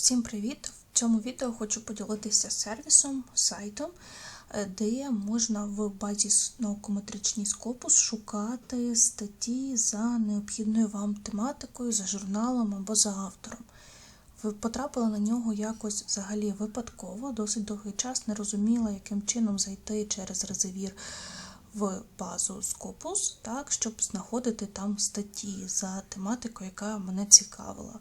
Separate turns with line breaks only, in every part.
Всім привіт! В цьому відео хочу поділитися сервісом, сайтом, е, де можна в базі наукометричний скопус шукати статті за необхідною вам тематикою, за журналом або за автором. Ви потрапили на нього якось взагалі випадково, досить довгий час не розуміла, яким чином зайти через резервір в базу Scopus, так, щоб знаходити там статті за тематикою, яка мене цікавила.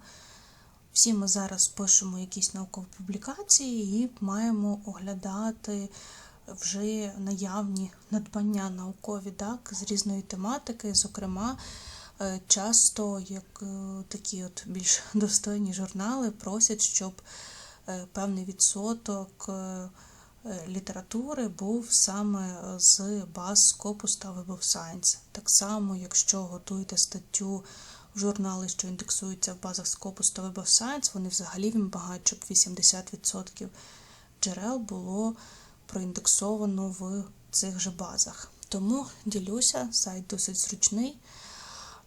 Всі ми зараз пишемо якісь наукові публікації і маємо оглядати вже наявні надбання наукові так, з різної тематики. Зокрема, е, часто як е, такі от більш достойні журнали просять, щоб е, певний відсоток літератури був саме з баз Scopus та Web of Science. Так само, якщо готуєте статтю журнали, що індексуються в базах Scopus та Web of Science, вони взагалі вимагають, щоб 80% джерел було проіндексовано в цих же базах. Тому ділюся, сайт досить зручний.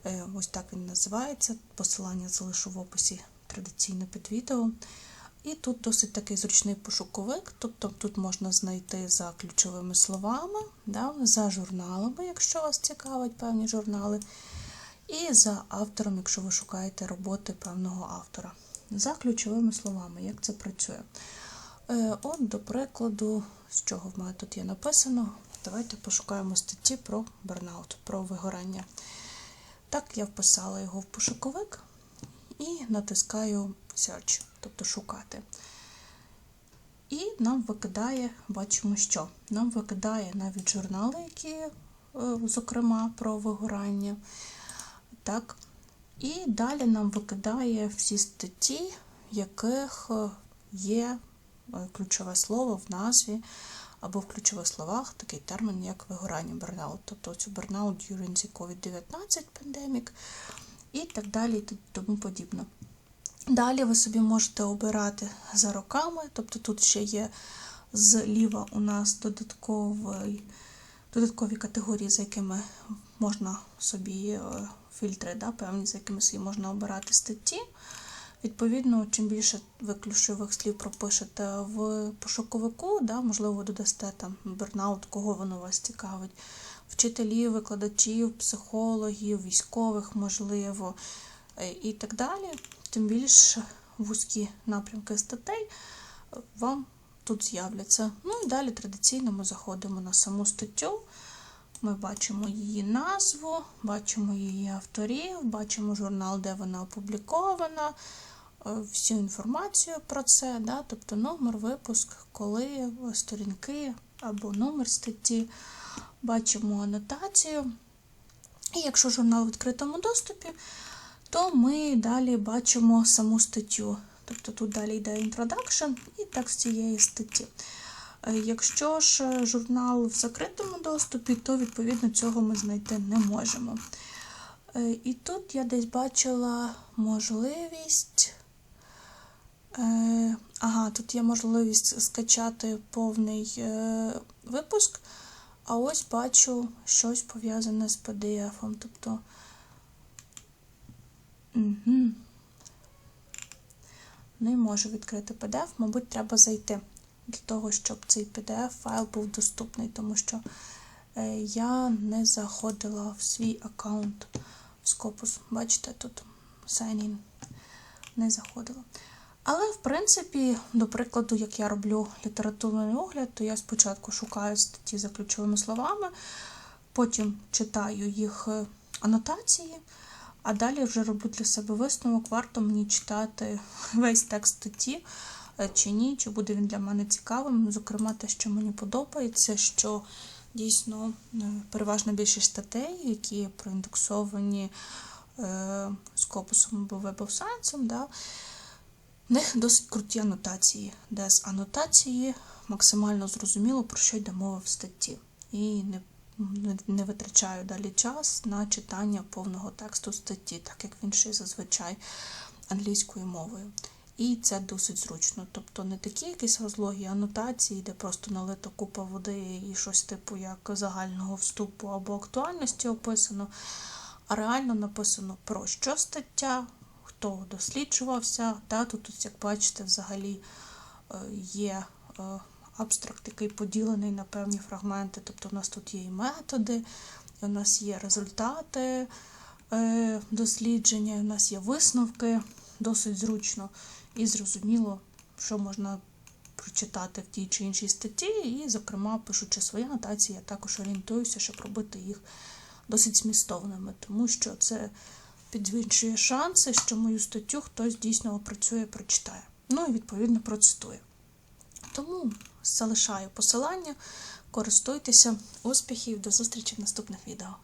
Е, Ось так він називається. Посилання залишу в описі традиційно під відео. І тут досить такий зручний пошуковик, тобто тут можна знайти за ключовими словами, да, за журналами, якщо вас цікавить певні журнали, і за автором, якщо ви шукаєте роботи певного автора. За ключовими словами, як це працює. Е, От, до прикладу, з чого в мене тут є написано, давайте пошукаємо статті про бернаут, про вигорання. Так, я вписала його в пошуковик і натискаю Search, тобто шукати. І нам викидає, бачимо, що нам викидає навіть журнали, які, е, зокрема, про вигорання. Так. І далі нам викидає всі статті, в яких е, є е, ключове слово в назві або в ключових словах такий термін, як вигорання burnout. Тобто цю burnout during the COVID-19 pandemic і так далі, і тому подібне. Далі ви собі можете обирати за роками, тобто тут ще є зліва у нас додатковий, додаткові категорії, за якими можна собі е, фільтри, да, певні, за якими собі можна обирати статті. Відповідно, чим більше ви ключових слів пропишете в пошуковику, да, можливо, додасте там бернаут, кого воно вас цікавить, вчителів, викладачів, психологів, військових, можливо, е, і так далі, тим більш вузькі напрямки статей вам тут з'являться. Ну і далі традиційно ми заходимо на саму статтю. Ми бачимо її назву, бачимо її авторів, бачимо журнал, де вона опублікована, е, всю інформацію про це, да, тобто номер, випуск, коли, сторінки або номер статті, бачимо анотацію. І якщо журнал в відкритому доступі, то ми далі бачимо саму статтю. Тобто тут далі йде introduction і текст цієї статті. Е, Якщо ж журнал в закритому доступі, то відповідно цього ми знайти не можемо. Е, І тут я десь бачила можливість. е, Ага, тут є можливість скачати повний випуск, а ось бачу щось пов'язане з PDF. Тобто. Угу. Не можу відкрити PDF, мабуть, треба зайти для того, щоб цей PDF-файл був доступний, тому що е, я не заходила в свій аккаунт в Scopus. Бачите, тут sign in. Не заходила. Але, в принципі, до прикладу, як я роблю літературний огляд, то я спочатку шукаю статті за ключовими словами, потім читаю їх е, анотації, а далі вже роблю для себе висновок, варто мені читати весь текст статті чи ні, чи буде він для мене цікавим. Зокрема, те, що мені подобається, що дійсно е, переважна більшість статей, які проіндексовані е, Скопусом або Web of да, в них досить круті анотації, де з анотації максимально зрозуміло, про що йде мова в статті. І не, не витрачаю далі час на читання повного тексту статті, так як він ще зазвичай англійською мовою. І це досить зручно. Тобто не такі якісь розлогі анотації, де просто налита купа води і щось типу як загального вступу або актуальності описано, а реально написано про що стаття, хто досліджувався. Да, тут, як бачите, взагалі е, є е, абстракт, який поділений на певні фрагменти. Тобто у нас тут є і методи, у нас є результати е, дослідження, у нас є висновки, досить зручно і зрозуміло, що можна прочитати в тій чи іншій статті, і, зокрема, пишучи свої анотації, я також орієнтуюся, щоб робити їх досить змістовними, тому що це підвищує шанси, що мою статтю хтось дійсно опрацює, прочитає. Ну і відповідно процитує. Тому залишаю посилання, користуйтеся, успіхів, до зустрічі в наступних відео.